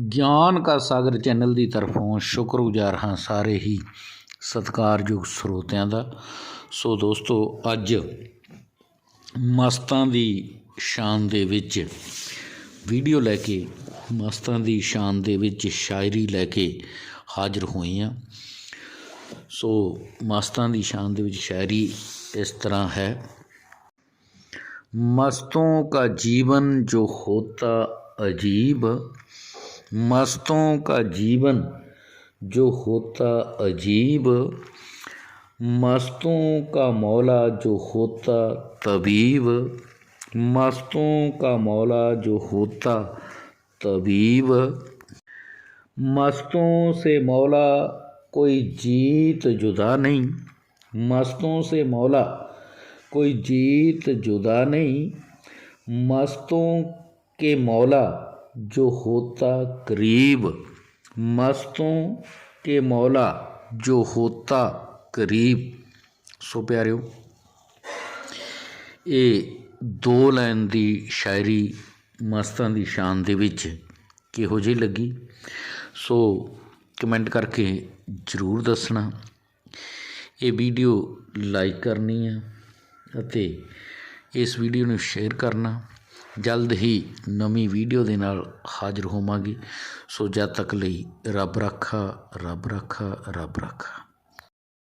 ਗਿਆਨ ਕਾ ਸਾਗਰ ਚੈਨਲ ਦੀ ਤਰਫੋਂ ਸ਼ੁਕਰਗੁਜ਼ਾਰ ਹਾਂ ਸਾਰੇ ਹੀ ਸਤਿਕਾਰਯੋਗ ਸਰੋਤਿਆਂ ਦਾ। ਸੋ ਦੋਸਤੋ, ਅੱਜ ਮਸਤਾਂ ਦੀ ਸ਼ਾਨ ਦੇ ਵਿੱਚ ਵੀਡੀਓ ਲੈ ਕੇ, ਮਸਤਾਂ ਦੀ ਸ਼ਾਨ ਦੇ ਵਿੱਚ ਸ਼ਾਇਰੀ ਲੈ ਕੇ ਹਾਜ਼ਰ ਹੋਈ ਹਾਂ। ਸੋ ਮਸਤਾਂ ਦੀ ਸ਼ਾਨ ਦੇ ਵਿੱਚ ਸ਼ਾਇਰੀ ਇਸ ਤਰ੍ਹਾਂ ਹੈ। ਮਸਤੋਂ ਕਾ ਜੀਵਨ ਜੋ ਹੋਤਾ ਅਜੀਬ मस्तों का जीवन जो होता अजीब, मस्तों का मौला जो होता तबीब, मस्तों का मौला जो होता तबीब। मस्तों से मौला कोई जीत जुदा नहीं, मस्तों से मौला कोई जीत जुदा नहीं, मस्तों के मौला जो होता करीब मस्तों के मौला जो होता करीब ਸੋ ਪਿਆਰਿਓ ਇਹ ਦੋ ਲਾਈਨ ਦੀ ਸ਼ਾਇਰੀ ਮਸਤਾਂ ਦੀ ਸ਼ਾਨ ਦੇ ਵਿੱਚ ਕਿਹੋ ਜਿਹੀ ਲੱਗੀ ਸੋ ਕਮੈਂਟ ਕਰਕੇ ਜ਼ਰੂਰ ਦੱਸਣਾ ਇਹ ਵੀਡੀਓ ਲਾਈਕ ਕਰਨੀ ਹੈ ਅਤੇ ਇਸ ਵੀਡੀਓ ਨੂੰ ਸ਼ੇਅਰ ਕਰਨਾ ਜਲਦ ਹੀ ਨਵੀਂ ਵੀਡੀਓ ਦੇ ਨਾਲ ਹਾਜ਼ਰ ਹੋਵਾਂਗੇ। ਸੋ ਜਦ ਤੱਕ ਲਈ ਰੱਬ ਰਾਖਾ ਰੱਬ ਰਾਖਾ ਰੱਬ ਰਾਖਾ।